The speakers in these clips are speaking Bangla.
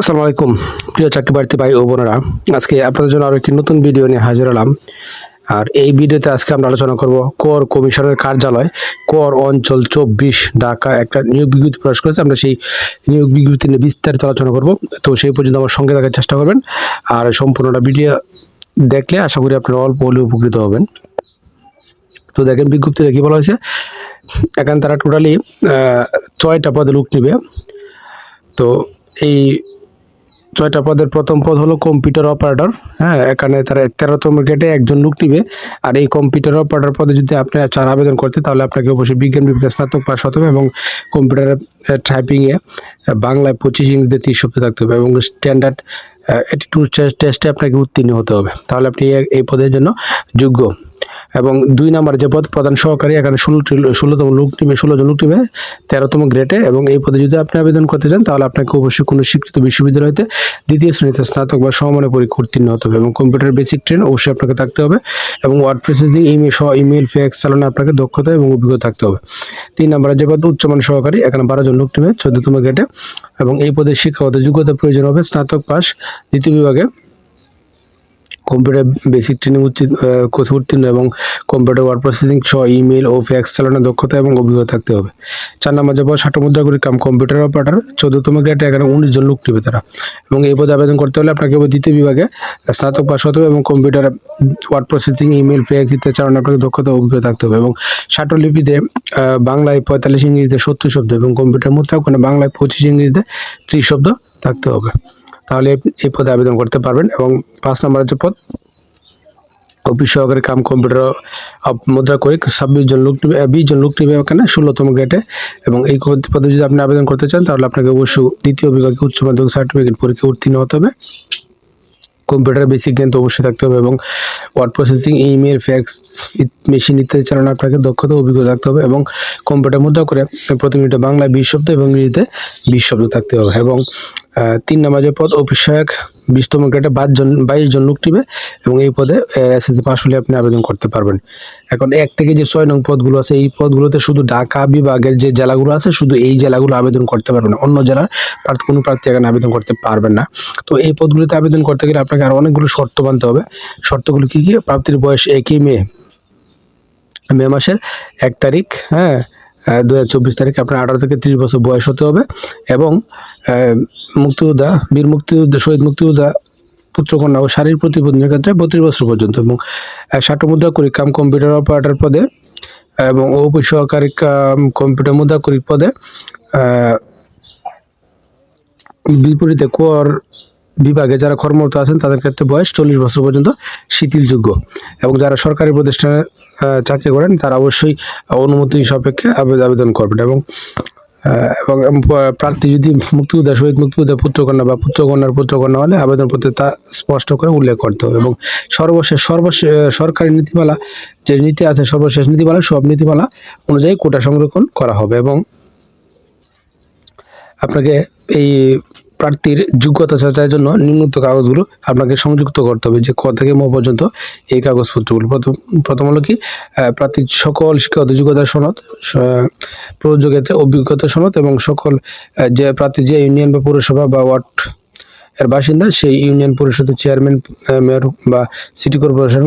আসসালামু আলাইকুম। প্রিয় চাকরি বাড়িতে ভাই ও বোনেরা, আজকে আপনাদের জন্য আরও একটি নতুন ভিডিও নিয়ে হাজির হলাম। আর এই ভিডিওতে আজকে আমরা আলোচনা করব কর কমিশনের কার্যালয়, কর অঞ্চল চব্বিশ, ঢাকা একটা নিয়োগ বিজ্ঞপ্তি প্রকাশ করেছে। আমরা সেই নিয়োগ বিজ্ঞপ্তি নিয়ে বিস্তারিত আলোচনা করব। তো সেই পর্যন্ত আমার সঙ্গে থাকার চেষ্টা করবেন। আর সম্পূর্ণটা ভিডিও দেখলে আশা করি আপনারা অল্প হলেও উপকৃত হবেন। তো দেখেন বিজ্ঞপ্তিতে কি বলা হয়েছে? এখানে তারা টোটালি ছয়টা পদে লোক নেবে। তো এই ছয়টা পদের প্রথম পদ হলো কম্পিউটার অপারেটর হ্যাঁ এখানে তারা তেরোতম গেটে একজন লোক নিবে। আর এই কম্পিউটার অপারেটর পদে যদি আপনি চার আবেদন করতে, তাহলে আপনাকে অবশ্যই বিজ্ঞান বিভাগে স্নাতক পাস হতে হবে এবং কম্পিউটার টাইপিংয়ে বাংলায় পঁচিশ ইংরেজিতে তিরিশ সপ্তাহ থাকতে হবে এবং স্ট্যান্ডার্ড এটি অ্যাটিটিউড টেস্টে আপনাকে উত্তীর্ণ হতে হবে। তাহলে আপনি এই পদের জন্য যোগ্য। এবং দুই নম্বর যে পদ প্রধান সহকারী, এখানে ষোলোটি ষোলোতম লোক ষোলো জন লোক নিবে তেরোতম গ্রেডে এবং এই পদে যদি আপনি আবেদন করতে চান, তাহলে আপনাকে অবশ্যই কোনো স্বীকৃত বিশ্ববিদ্যালয়তে দ্বিতীয় শ্রেণীতে স্নাতক বা সমমানের পরীক্ষা উত্তীর্ণ হতে হবে এবং কম্পিউটার বেসিক ট্রেন অবশ্যই আপনাকে থাকতে হবে এবং ওয়ার্ড প্রসেসিং ইমেল সহ ইমেল ফ্যাক্স চালানো আপনাকে দক্ষতা এবং অভিজ্ঞতা থাকতে হবে। তিন নম্বরে যে পদ উচ্চমান সহকারী, এখানে বারো জন লোক নেবে চোদ্দতম গ্রেডে এবং এই পদে শিক্ষাগত যোগ্যতা প্রয়োজন হবে, স্নাতক পাস দ্বিতীয় বিভাগে কম্পিউটার বেসিক ট্রেনিং কোর্স উত্তীর্ণ এবং কম্পিউটার ওয়ার্ড প্রসেসিং সহ ইমেল ও ফ্যাক্স চালানোর দক্ষতা এবং অভিজ্ঞতা থাকতে হবে। চার নম্বর যাব ষাট মুদ্রা করে কাম কম্পিউটার অপারেটর চোদ্দতম গ্রেডে এখানে উনিশ জন লোক নেবে তারা। এবং এই পদে আবেদন করতে হলে আপনাকে দ্বিতীয় বিভাগে স্নাতক পাস হতে হবে এবং computer word processing email fax ইত্যাদি চালানোর আপনাকে দক্ষতা অভিজ্ঞতা থাকতে হবে। এবং ষাটলিপিতে আহ, বাংলায় পঁয়তাল্লিশ ইংরেজিতে সত্তর শব্দ এবং কম্পিউটার মুদ্রা ওখানে বাংলায় পঁচিশ ইংরেজিতে ত্রিশ শব্দ থাকতে হবে। তাহলে এই পদে আবেদন করতে পারবেন এবং পাঁচ নম্বরের যে পদ, অফিস সহকারী কাম কম্পিউটার মুদ্রা করে ছাব্বিশ জন লোক নেবে, বিশ জন লোক নেবে ওখানে, ষোলোতম গ্রেডে এবং এই পদে যদি আপনি আবেদন করতে চান তাহলে আপনাকে অবশ্যই দ্বিতীয় বিভাগে উচ্চ মাধ্যমিক সার্টিফিকেট পরীক্ষা উত্তীর্ণ হতে হবে। কম্পিউটার বেসিক জ্ঞান তো অবশ্যই থাকতে হবে এবং word processing email fax machine ইত্যাদি চালানো আপনাকে দক্ষতা অভিজ্ঞতা থাকতে হবে এবং কম্পিউটার মুদ্রা করে প্রতি মিনিটে বাংলায় বিশ শব্দ এবং ইংরেজিতে বিশ শব্দ থাকতে হবে এবং তিন নম্বর যে পদ অফিস সহায়ক বিশতম গ্রেডে বাইশ জন বাইশ জন লোক নিবে এবং এই পদে এস এসএসসি পাস হলে আপনি আবেদন করতে পারবেন। এখন এক থেকে যে ছয় নং পদগুলো আছে, এই পদগুলোতে শুধু ঢাকা বিভাগের যে জেলাগুলো আছে, শুধু এই জেলাগুলো আবেদন করতে পারবেন অন্য জেলার কোনো প্রার্থী এখানে আবেদন করতে পারবেন না। তো এই পদগুলোতে আবেদন করতে গেলে আপনাকে আরও অনেকগুলো শর্ত মানতে হবে। শর্তগুলো কী কী? প্রাপ্তির বয়স একই মে মে মাসের এক তারিখ হ্যাঁ? দু হাজার চব্বিশ তারিখে আপনার আঠারো থেকে ত্রিশ বছর বয়স হতে হবে এবং মুক্তিযোদ্ধা, বীর মুক্তিযোদ্ধা, শহীদ মুক্তিযোদ্ধা, পুত্রকন্যা ও শারীর প্রতিবন্ধনের ক্ষেত্রে বত্রিশ বছর পর্যন্ত এবং ষাট মুদ্রা করি কাম কম্পিউটার অপারেটর পদে এবং অফিস সহকারী কাম কম্পিউটার মুদ্রা করি পদে বিপরীতে কর বিভাগে যারা কর্মরত আছেন তাদের ক্ষেত্রে বয়স চল্লিশ বছর পর্যন্ত শিথিলযোগ্য এবং যারা সরকারি প্রতিষ্ঠানে চাকরি করেন, তারা অবশ্যই অনুমতি সাপেক্ষে আবেদন করবেন এবং এবং প্রার্থী যদি মুক্তিযোদ্ধা, শহীদ মুক্তিযোদ্ধা পুত্রকন্যা বা পুত্রকন্যার পুত্রকন্যা হলে আবেদন আবেদনপত্রে তা স্পষ্ট করে উল্লেখ করতে হবে এবং সর্বশেষ সর্বশেষ সরকারি নীতিমালা যে নীতি আছে, সর্বশেষ নীতিমালা, সব নীতিমালা অনুযায়ী কোটা সংরক্ষণ করা হবে এবং আপনাকে এই প্রার্থীর যোগ্যতা যাচাইয়ের জন্য নিম্নোক্ত কাগজগুলো আপনাকে সংযুক্ত করতে হবে যে ক থেকে ম পর্যন্ত এই কাগজপত্রগুলো। প্রথম প্রথম হলো কি প্রার্থীর সকল শিক্ষাগত যোগ্যতা সনদ প্রযোগেতে অভিজ্ঞতা সনদ এবং সকল যে প্রার্থী যে ইউনিয়ন বা পৌরসভা বা ওয়ার্ড এর বাসিন্দা সেই ইউনিয়ন পরিষদের চেয়ারম্যান মেয়র বা সিটি কর্পোরেশন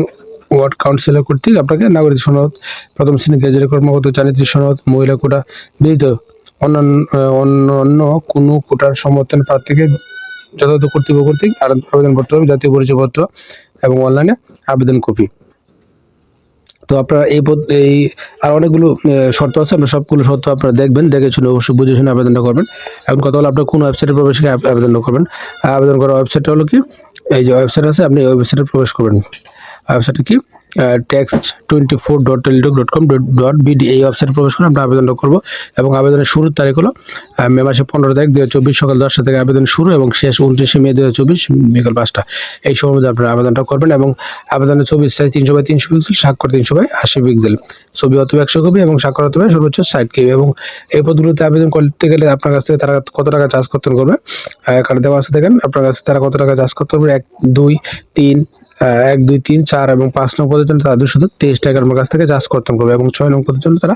ওয়ার্ড কাউন্সিলর কর্তৃক আপনাকে নাগরিক সনদ প্রথম শ্রেণি গেজেটের কর্মগত চারিত্রিক সনদ মহিলা কোটা আহ, অন্য অন্য কোনো কোটার সমর্থন প্রার্থীকে যথাযথ কর্তৃপক্ষ কর্তৃক আবেদন- আবেদনপত্র জাতীয় পরিচয়পত্র এবং অনলাইনে আবেদন কপি। তো আপনারা এই এই আর অনেকগুলো শর্ত আছে আপনার সবগুলো শর্ত আপনারা দেখবেন, দেখে শুনে অবশ্যই বুঝে শুনে আবেদনটা করবেন। এখন কথা হলো, আপনার কোন ওয়েবসাইটে প্রবেশ করে আব- আবেদনটা করবেন? আবেদন করার ওয়েবসাইটটা হলো কি? এই যে ওয়েবসাইট আছে, আপনি ওয়েবসাইটে প্রবেশ করবেন। ওয়েবসাইটে কি? Text twenty four dot teletalk dot com dot BD এই ওয়েবসাইটে প্রবেশ করে আমরা আবেদনটা করব। এবং আবেদনের শুরুর তারিখ হলো মে মাসের পনেরো তারিখ দু চব্বিশ সকাল দশটা থেকে আবেদন শুরু এবং শেষ উনত্রিশে মে দু চব্বিশ বিকাল পাঁচটা। এই সময়ের মধ্যে আপনারা আবেদনটা করবেন এবং আবেদনের ছবি সাইজ তিনশো বাই তিনশো পিক্সেল স্বাক্ষর তিনশো বাই আশি পিক্সেল ছবি অথবা একশো কপি এবং স্বাক্ষর অথবা সর্বোচ্চ ষাট কেবি এবং এই পদগুলোতে আবেদন করতে গেলে আপনার কাছ থেকে তারা কত টাকা চার্জ করতে করবে এখানে দেওয়া আছে দেখেন, আপনার কাছে তারা কত টাকা চার্জ করতে হবে? এক, দুই, তিন এক, দুই, তিন, চার এবং পাঁচ নং পদের জন্য তারা দুশো তেইশ টাকার আমার কাছ থেকে চার্জ কর্তন করবে এবং ছয় নং পদের জন্য তারা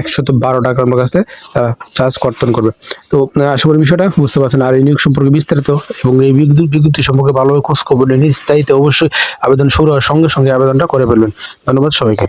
একশত বারো টাকার আমার কাছ থেকে তারা চার্জ কর্তন করবে। তো আশা করি বিষয়টা বুঝতে পারছেন। আর এই নিয়োগ সম্পর্কে বিস্তারিত এবং এই বিজ্ঞপ্তি সম্পর্কে ভালোভাবে খোঁজ নিয়ে নিজ দায়িত্বে অবশ্যই আবেদন শুরু হওয়ার সঙ্গে সঙ্গে আবেদনটা করে ফেলবেন। ধন্যবাদ সবাইকে।